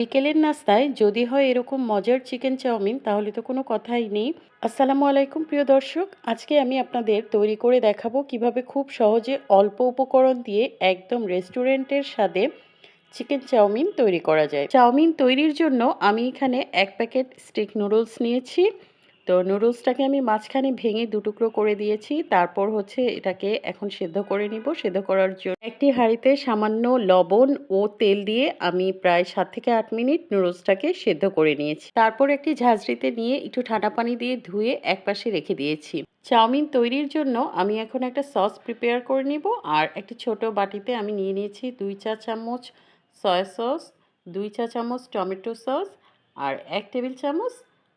বিকেলের নাস্তায় যদি হয় এরকম মজার চিকেন চাউমিন, তাহলে তো কোনো কথাই নেই। আসসালামু আলাইকুম, প্রিয় দর্শক। আজকে আমি আপনাদের তৈরি করে দেখাবো কীভাবে খুব সহজে অল্প উপকরণ দিয়ে একদম রেস্টুরেন্টের স্বাদে চিকেন চাউমিন তৈরি করা যায়। চাউমিন তৈরির জন্য আমি এখানে এক প্যাকেট স্টিক নুডলস নিয়েছি। তো নুডলসটাকে আমি মাঝখানে ভেঙে দুটুকরো করে দিয়েছি। তারপর হচ্ছে এটাকে এখন সেদ্ধ করে নিব। সেদ্ধ করার জন্য একটি হাঁড়িতে সামান্য লবণ ও তেল দিয়ে আমি প্রায় সাত থেকে আট মিনিট নুডলসটাকে সেদ্ধ করে নিয়েছি। তারপর একটি ঝাঁঝরিতে নিয়ে একটু ঠান্ডা পানি দিয়ে ধুয়ে একপাশে রেখে দিয়েছি। চাউমিন তৈরির জন্য আমি এখন একটা সস প্রিপেয়ার করে নিব আর একটি ছোট বাটিতে আমি নিয়ে নিয়েছি দুই চা চামচ সয়া সস দুই চা চামচ টমেটো সস আর এক টেবিল চামচ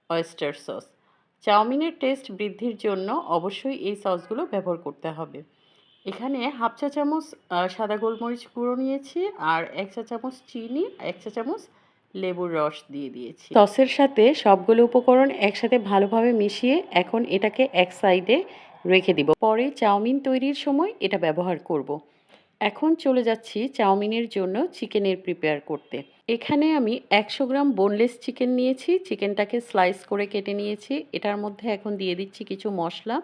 অয়েস্টার সস চাউমিনের টেস্ট বৃদ্ধির জন্য অবশ্যই এই সসগুলো ব্যবহার করতে হবে। এখানে হাফ চা চামচ সাদা গোলমরিচ গুঁড়ো নিয়েছি আর এক চা চামচ চিনি, এক চা চামচ লেবুর রস দিয়ে দিয়েছি। সসের সাথে সবগুলো উপকরণ একসাথে ভালোভাবে মিশিয়ে এখন এটাকে এক সাইডে রেখে দিব। পরে চাউমিন তৈরির সময় এটা ব্যবহার করব। এখন চলে যাচ্ছি চাউমিনের জন্য চিকেনের প্রিপেয়ার করতে। এখানে আমি একশো গ্রাম বোনলেস চিকেন নিয়েছি। চিকেনটাকে স্লাইস করে কেটে নিয়েছি। এটার মধ্যে এখন দিয়ে দিচ্ছি কিছু মশলা।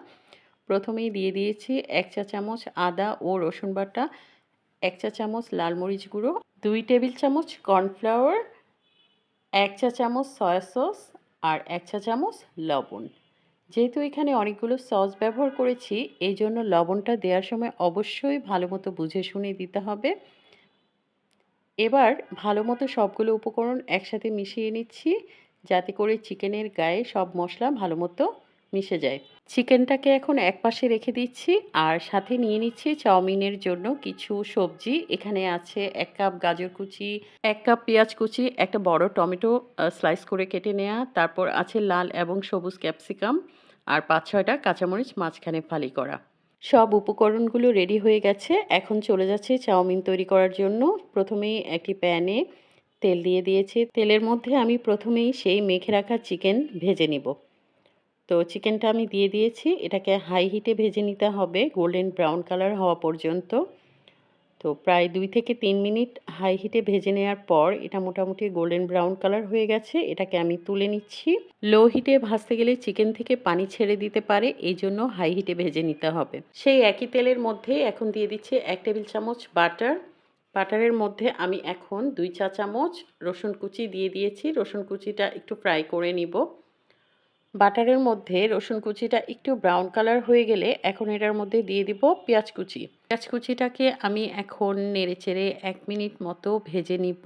প্রথমেই দিয়ে দিয়েছি এক চা চামচ আদা ও রসুন বাটা, এক চা চামচ লাল মরিচ গুঁড়ো, দুই টেবিল চামচ কর্নফ্লাওয়ার এক চা চামচ সয়া সস আর এক চা চামচ লবণ। যেহেতু এখানে অনেকগুলো সস ব্যবহার করেছি, এই জন্য লবণটা দেওয়ার সময় অবশ্যই ভালো মতো বুঝে শুনে দিতে হবে। এবার ভালো মতো সবগুলো উপকরণ একসাথে মিশিয়ে নিচ্ছি, যাতে করে চিকেনের গায়ে সব মশলা ভালো মতো মিশে যায়। চিকেনটাকে এখন এক পাশে রেখে দিচ্ছি আর সাথে নিয়ে নিচ্ছি চাউমিনের জন্য কিছু সবজি। এখানে আছে এক কাপ গাজর কুচি, এক কাপ পেঁয়াজ কুচি, একটা বড় টমেটো স্লাইস করে কেটে নেওয়া তারপর আছে লাল এবং সবুজ ক্যাপসিকাম আর পাঁচ ছয়টা কাঁচামরিচ মাঝখানে ফালি করা। সব উপকরণগুলো রেডি হয়ে গেছে। এখন চলে যাচ্ছে চাউমিন তৈরি করার জন্য। প্রথমেই একটি প্যানে তেল দিয়ে দিয়েছি। তেলের মধ্যে আমি প্রথমেই সেই মেখে রাখা চিকেন ভেজে নিব। তো চিকেনটা আমি দিয়ে দিয়েছি। এটাকে হাই হিটে ভেজে নিতে হবে। গোল্ডেন ব্রাউন কালার হওয়া পর্যন্ত। তো প্রায় দুই থেকে তিন মিনিট হাই হিটে ভেজে নেওয়ার পর এটা মোটামুটি গোল্ডেন ব্রাউন কালার হয়ে গেছে। এটাকে আমি তুলে নিচ্ছি। লো হিটে ভাজতে গেলে চিকেন থেকে পানি ছেড়ে দিতে পারে, এই জন্য হাই হিটে ভেজে নিতে হবে। সেই একই তেলের মধ্যে এখন দিয়ে দিচ্ছি এক টেবিল চামচ বাটার বাটারের মধ্যে আমি এখন দুই চা চামচ রসুন কুচি দিয়ে দিয়েছি। রসুন কুচিটা একটু ফ্রাই করে নিব। বাটারের মধ্যে রসুন কুচিটা একটু ব্রাউন কালার হয়ে গেলে এখন এটার মধ্যে দিয়ে দিব পেঁয়াজ কুচি। পেঁয়াজ কুচিটাকে আমি এখন নেড়েচেড়ে এক মিনিট মতো ভেজে নিব।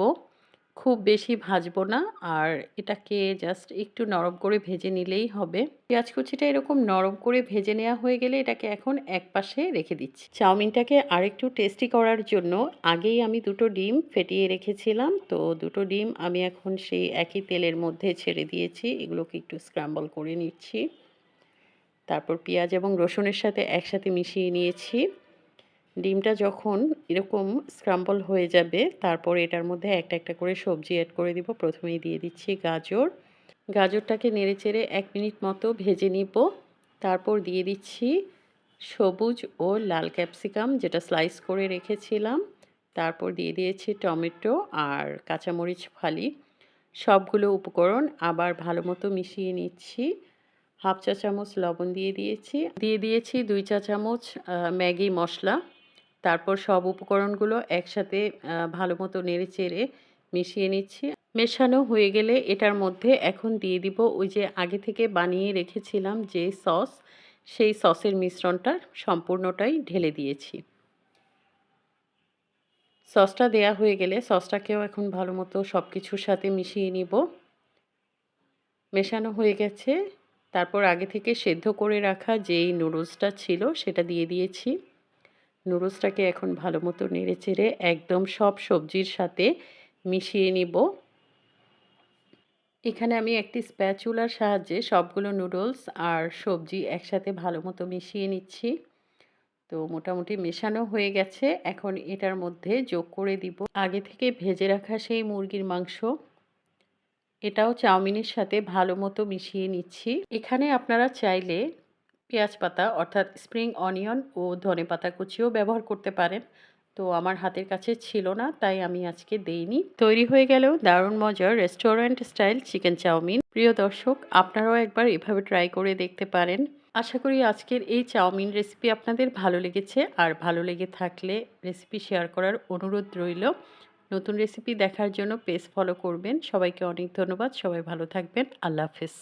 খুব বেশি ভাজবো না। আর এটাকে জাস্ট একটু নরম করে ভেজে নিলেই হবে। পেঁয়াজ কুচিটা এরকম নরম করে ভেজে নেওয়া হয়ে গেলে এটাকে এখন এক পাশে রেখে দিচ্ছি। চাউমিনটাকে আরেকটু টেস্টি করার জন্য আগেই আমি দুটো ডিম ফেটিয়ে রেখেছিলাম। তো দুটো ডিম আমি এখন সেই একই তেলের মধ্যে ছেড়ে দিয়েছি। এগুলোকে একটু স্ক্রাম্বল করে নিচ্ছি। তারপর পেঁয়াজ এবং রসুনের সাথে একসাথে মিশিয়ে নিয়েছি। ডিমটা যখন এরকম স্ক্রাম্বল হয়ে যাবে, তারপর এটার মধ্যে একটা একটা করে সবজি অ্যাড করে দিব। প্রথমেই দিয়ে দিচ্ছি গাজর। গাজরটাকে নেড়ে চেড়ে এক মিনিট মতো ভেজে নিব। তারপর দিয়ে দিচ্ছি সবুজ ও লাল ক্যাপসিকাম যেটা স্লাইস করে রেখেছিলাম। তারপর দিয়ে দিয়েছি টমেটো আর কাঁচামরিচ ফালি। সবগুলো উপকরণ আবার ভালো মতো মিশিয়ে নিচ্ছি। হাফ চা চামচ লবণ দিয়ে দিয়েছি। দিয়ে দিয়েছি দুই চা চামচ ম্যাগি মশলা। তারপর সব উপকরণগুলো একসাথে ভালো মতো নেড়ে চেড়ে মিশিয়ে নিচ্ছি। মেশানো হয়ে গেলে এটার মধ্যে এখন দিয়ে দিব ওই যে আগে থেকে বানিয়ে রেখেছিলাম যে সস, সেই সসের মিশ্রণটা সম্পূর্ণটাই ঢেলে দিয়েছি। সসটা দেয়া হয়ে গেলে সসটাকেও এখন ভালো মতো সব কিছুর সাথে মিশিয়ে নিব। মেশানো হয়ে গেছে। তারপর আগে থেকে সেদ্ধ করে রাখা যেই নুডলসটা ছিল সেটা দিয়ে দিয়েছি। নুডলসটাকে এখন ভালো মতো নেড়ে চেড়ে একদম সব সবজির সাথে মিশিয়ে নিব। এখানে আমি একটি স্প্যাচুলার সাহায্যে সবগুলো নুডলস আর সবজি একসাথে ভালো মতো মিশিয়ে নিচ্ছি। তো মোটামুটি মেশানো হয়ে গেছে। এখন এটার মধ্যে যোগ করে দিব। আগে থেকে ভেজে রাখা সেই মুরগির মাংস। এটাও চাউমিনের সাথে ভালো মতো মিশিয়ে নিচ্ছি। এখানে আপনারা চাইলে পেঁয়াজ পাতা, অর্থাৎ স্প্রিং অনিয়ন ও ধনে পাতা কুচিও ব্যবহার করতে পারেন। তো আমার হাতের কাছে ছিল না, তাই আমি আজকে দেইনি। তৈরি হয়ে গেল দারুণ মজার রেস্টুরেন্ট স্টাইল চিকেন চাউমিন। প্রিয় দর্শক, আপনারাও একবার এভাবে ট্রাই করে দেখতে পারেন। আশা করি আজকের এই চাউমিন রেসিপি আপনাদের ভালো লেগেছে। আর ভালো লেগে থাকলে রেসিপি শেয়ার করার অনুরোধ রইল। নতুন রেসিপি দেখার জন্য পেজ ফলো করবেন। সবাইকে অনেক ধন্যবাদ। সবাই ভালো থাকবেন। আল্লাহ হাফেজ।